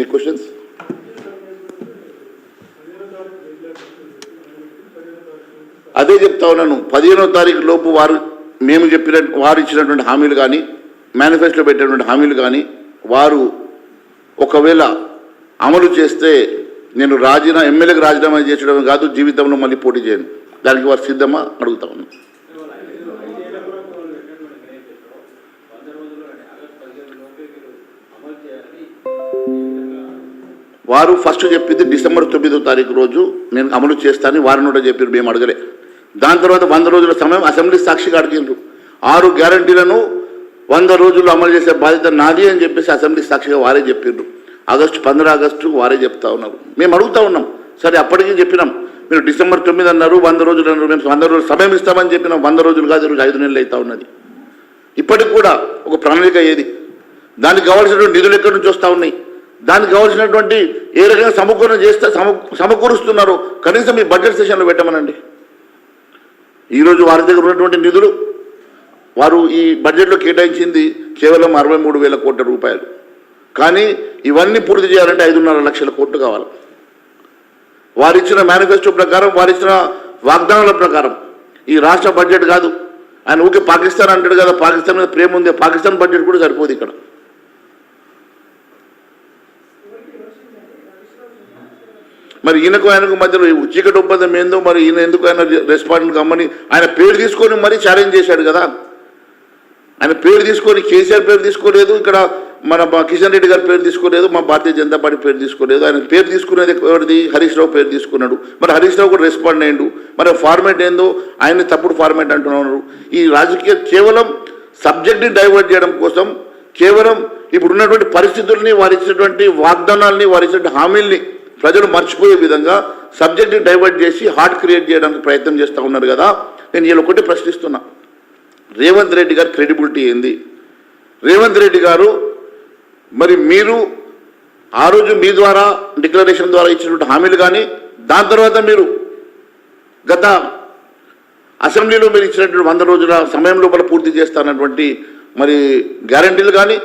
Any questions అదే చెప్తా ఉన్నాను. పదిహేనో తారీఖు లోపు వారు మేము చెప్పిన వారు ఇచ్చినటువంటి హామీలు కానీ మేనిఫెస్టో పెట్టినటువంటి హామీలు కానీ వారు ఒకవేళ అమలు చేస్తే నేను రాజీనా ఎమ్మెల్యేకి రాజీనామా చేసడమే కాదు జీవితంలో మళ్ళీ పోటీ చేయను. దానికి వారు సిద్ధమా? అడుగుతా ఉన్నాను. వారు ఫస్ట్ చెప్పింది డిసెంబర్ తొమ్మిదో తారీఖు రోజు నేను అమలు చేస్తానని వారిని కూడా చెప్పారు మేము అడగలే. దాని తర్వాత వంద రోజుల సమయం అసెంబ్లీ సాక్షిగా అడిగిండ్రు ఆరు గ్యారంటీలను వంద రోజుల్లో అమలు చేసే బాధ్యత నాది అని చెప్పేసి అసెంబ్లీ సాక్షిగా వారే చెప్పిండ్రు ఆగస్టు పంద్రహ ఆగస్టు వారే చెప్తా ఉన్నారు. మేము అడుగుతా ఉన్నాం. సరే అప్పటికి చెప్పినాం. మీరు డిసెంబర్ తొమ్మిది అన్నారు వంద రోజులు అన్నారు మేము వంద రోజులు సమయం ఇస్తామని చెప్పినాం. వంద రోజులు కాదు ఈరోజు ఐదు నెలలు అవుతా ఉన్నది. ఇప్పటికి కూడా ఒక ప్రణాళిక ఏది? దానికి కావాల్సినటువంటి నిధులు ఎక్కడి నుంచి వస్తూ ఉన్నాయి? దానికి కావాల్సినటువంటి ఏ రకంగా సమకూరణ చేస్తే సమ సమకూరుస్తున్నారో. కనీసం మీ బడ్జెట్ సెషన్లో పెట్టమనండి. ఈరోజు వారి దగ్గర ఉన్నటువంటి నిధులు వారు ఈ బడ్జెట్లో కేటాయించింది కేవలం అరవై మూడు వేల కోట్ల రూపాయలు. కానీ ఇవన్నీ పూర్తి చేయాలంటే ఐదున్నర లక్షల కోట్లు కావాలి. వారిచ్చిన మేనిఫెస్టో ప్రకారం వారిచ్చిన వాగ్దానాల ప్రకారం. ఈ రాష్ట్ర బడ్జెట్ కాదు. ఆయన ఊకే పాకిస్తాన్ అంటాడు కదా పాకిస్తాన్ మీద ప్రేమ ఉంది పాకిస్తాన్ బడ్జెట్ కూడా సరిపోదు ఇక్కడ. మరి ఈయనకు ఆయనకు మధ్యలో చీకటి ఒప్పందం ఏందో మరి ఈయన ఎందుకు ఆయన రెస్పాండ్ కమ్మని ఆయన పేరు తీసుకొని మరీ ఛాలెంజ్ చేశాడు కదా. ఆయన పేరు తీసుకొని కేసీఆర్ పేరు తీసుకోలేదు ఇక్కడ మన కిషన్ రెడ్డి గారి పేరు తీసుకోలేదు మా భారతీయ జనతా పార్టీ పేరు తీసుకోలేదు. ఆయన పేరు తీసుకునేది ఎవరిది? హరీష్ రావు పేరు తీసుకున్నాడు. మరి హరీష్ రావు కూడా రెస్పాండ్ అయ్యిండు. మరి ఫార్మేట్ ఏందో? ఆయన తప్పుడు ఫార్మేట్ అంటున్నారు. ఈ రాజకీయ కేవలం సబ్జెక్ట్ని డైవర్ట్ చేయడం కోసం కేవలం ఇప్పుడు ఉన్నటువంటి పరిస్థితుల్ని వారు ఇచ్చినటువంటి వాగ్దానాల్ని వారు ఇచ్చినటువంటి హామీల్ని ప్రజలు మర్చిపోయే విధంగా సబ్జెక్ట్ని డైవర్ట్ చేసి హార్ట్ క్రియేట్ చేయడానికి ప్రయత్నం చేస్తూ ఉన్నారు కదా. నేను వీళ్ళు ఒకటి ప్రశ్నిస్తున్నా. రేవంత్ రెడ్డి గారి క్రెడిబిలిటీ ఏంది? రేవంత్ రెడ్డి గారు మరి మీరు ఆ రోజు మీ ద్వారా డిక్లరేషన్ ద్వారా ఇచ్చినటువంటి హామీలు కానీ దాని తర్వాత మీరు గత అసెంబ్లీలో మీరు ఇచ్చినటువంటి వంద రోజుల సమయం లోపల పూర్తి చేస్తానటువంటి మరి గ్యారంటీలు కానీ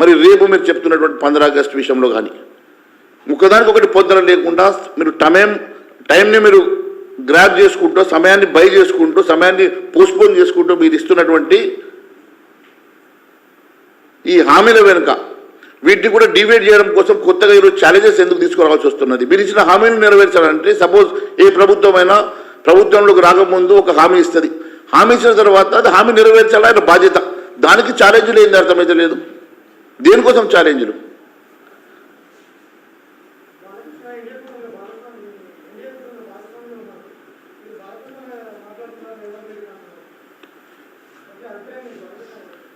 మరి రేపు మీరు చెప్తున్నటువంటి పంద్ర ఆగస్టు విషయంలో కానీ ఒకదానికి ఒకటి పొద్దున లేకుండా మీరు టైం టైంని మీరు గ్రాప్ చేసుకుంటూ సమయాన్ని బై చేసుకుంటూ సమయాన్ని పోస్ట్పోన్ చేసుకుంటూ మీరు ఇస్తున్నటువంటి ఈ హామీల వెనుక వీటిని కూడా డివైడ్ చేయడం కోసం కొత్తగా ఈరోజు ఛాలెంజెస్ ఎందుకు తీసుకురావాల్సి వస్తున్నది? మీరు ఇచ్చిన హామీని నెరవేర్చాలంటే సపోజ్ ఏ ప్రభుత్వమైనా ప్రభుత్వంలోకి రాకముందు ఒక హామీ ఇస్తుంది. హామీ ఇచ్చిన తర్వాత అది హామీ నెరవేర్చాలా? ఆయన బాధ్యత. దానికి ఛాలెంజ్లు ఏంది అర్థమైతే లేదు. దేనికోసం ఛాలెంజ్లు?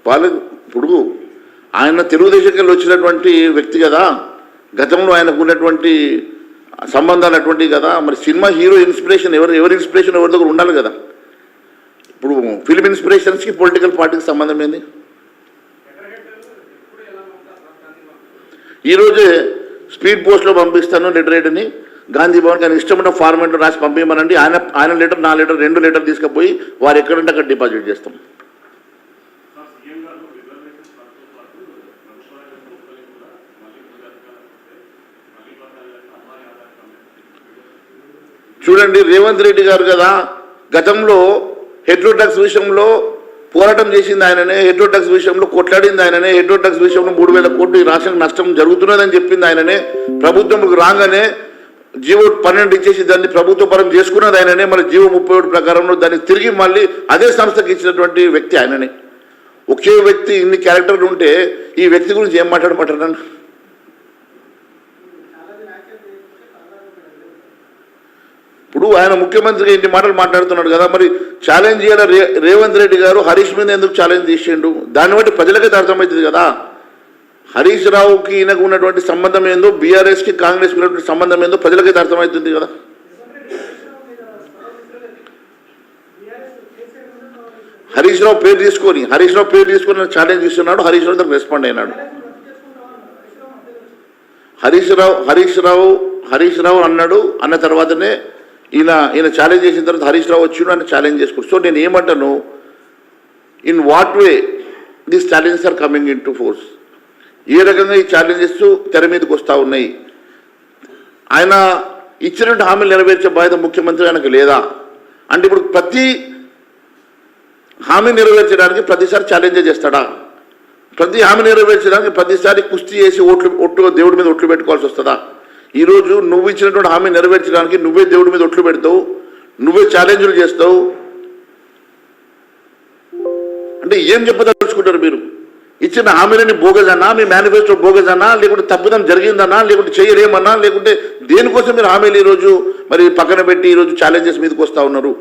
వాళ్ళ ఇప్పుడు ఆయన తెలుగుదేశంకి వచ్చినటువంటి వ్యక్తి కదా గతంలో ఆయనకు ఉన్నటువంటి సంబంధాలు అటువంటివి కదా మరి సినిమా హీరో ఇన్స్పిరేషన్ ఎవరు ఎవరి ఇన్స్పిరేషన్ ఎవరి దగ్గర ఉండాలి కదా? ఇప్పుడు ఫిల్మ్ ఇన్స్పిరేషన్స్కి పొలిటికల్ పార్టీకి సంబంధం ఏంది? ఈరోజు స్పీడ్ పోస్ట్లో పంపిస్తాను లెటర్ రైటర్ని గాంధీ భవన్కి ఆయన ఇష్టమైన ఫార్మాట్లో రాసి పంపించమనండి ఆయన ఆయన లెటర్ నా లెటర్ రెండు లెటర్ తీసుకుపోయి వారు ఎక్కడంటే అక్కడ డిపాజిట్ చేస్తాం. చూడండి రేవంత్ రెడ్డి గారు కదా గతంలో హెడ్రో టాక్స్ విషయంలో పోరాటం చేసింది ఆయననే హెడ్రో విషయంలో కొట్లాడింది ఆయననే హెడ్రో విషయంలో మూడు వేల కోట్లు ఈ రాష్ట్రానికి నష్టం జరుగుతున్నదని చెప్పింది ఆయననే. ప్రభుత్వం రాగానే జీవో పన్నెండు ఇచ్చేసి దాన్ని ప్రభుత్వ పరం చేసుకున్నది ఆయననే. మరి జీవో ముప్పై ఒకటి ప్రకారంలో దాన్ని తిరిగి మళ్ళీ అదే సంస్థకి ఇచ్చినటువంటి వ్యక్తి ఆయననే. ఒకే వ్యక్తి ఇన్ని క్యారెక్టర్లు ఉంటే ఈ వ్యక్తి గురించి ఏం మాట్లాడమంటారు ఇప్పుడు ఆయన ముఖ్యమంత్రిగా ఇన్ని మాటలు మాట్లాడుతున్నాడు కదా మరి ఛాలెంజ్ చేయడం రేవంత్ రెడ్డి గారు హరీష్ మీద ఎందుకు ఛాలెంజ్ చేసిండు దాన్ని బట్టి ప్రజలకైతే అర్థమవుతుంది కదా. హరీష్ రావుకి ఈయనకు ఉన్నటువంటి సంబంధం ఏందో బీఆర్ఎస్కి కాంగ్రెస్కి ఉన్నటువంటి సంబంధం ఏందో ప్రజలకైతే అర్థమవుతుంది కదా. హరీష్ రావు పేరు తీసుకొని హరీష్ రావు పేరు తీసుకొని ఛాలెంజ్ ఇస్తున్నాడు హరీష్ రావు దానికి రెస్పాండ్ అయినాడు. హరీష్ రావు హరీష్ రావు హరీష్ రావు అన్నాడు అన్న తర్వాతనే ఈయన ఈయన ఛాలెంజ్ చేసిన తర్వాత హరీష్ రావు వచ్చి ఆయన ఛాలెంజ్ చేసుకుంటు. సో నేను ఏమంటాను in what way this challenges are coming into force ఏ రకంగా ఈ ఛాలెంజెస్ తెర మీదకి వస్తూ ఉన్నాయి? ఆయన ఇచ్చినట్టు హామీలు నెరవేర్చే బాధ్యత ముఖ్యమంత్రి ఆయనకు లేదా? అంటే ఇప్పుడు ప్రతి హామీ నెరవేర్చడానికి ప్రతిసారి ఛాలెంజ్ చేస్తాడా? ప్రతి హామీ నెరవేర్చడానికి ప్రతిసారి కుస్తీ చేసి ఓట్లు ఒట్లు దేవుడి మీద ఒట్లు పెట్టుకోవాల్సి వస్తుందా? ఈరోజు నువ్వు ఇచ్చినటువంటి హామీ నెరవేర్చడానికి నువ్వే దేవుడి మీద ఒట్లు పెడతావు నువ్వే ఛాలెంజ్లు చేస్తావు. అంటే ఏం చెప్పదలుచుకుంటారు మీరు? ఇచ్చిన హామీలని బోగజన్నా మీ మేనిఫెస్టో బోగజన్నా లేకుంటే తప్పిదం జరిగిందన్నా లేకుంటే చేయలేమన్నా? లేకుంటే దేనికోసం మీరు హామీలు ఈరోజు మరి పక్కన పెట్టి ఈరోజు ఛాలెంజెస్ మీదకి వస్తూ ఉన్నారు.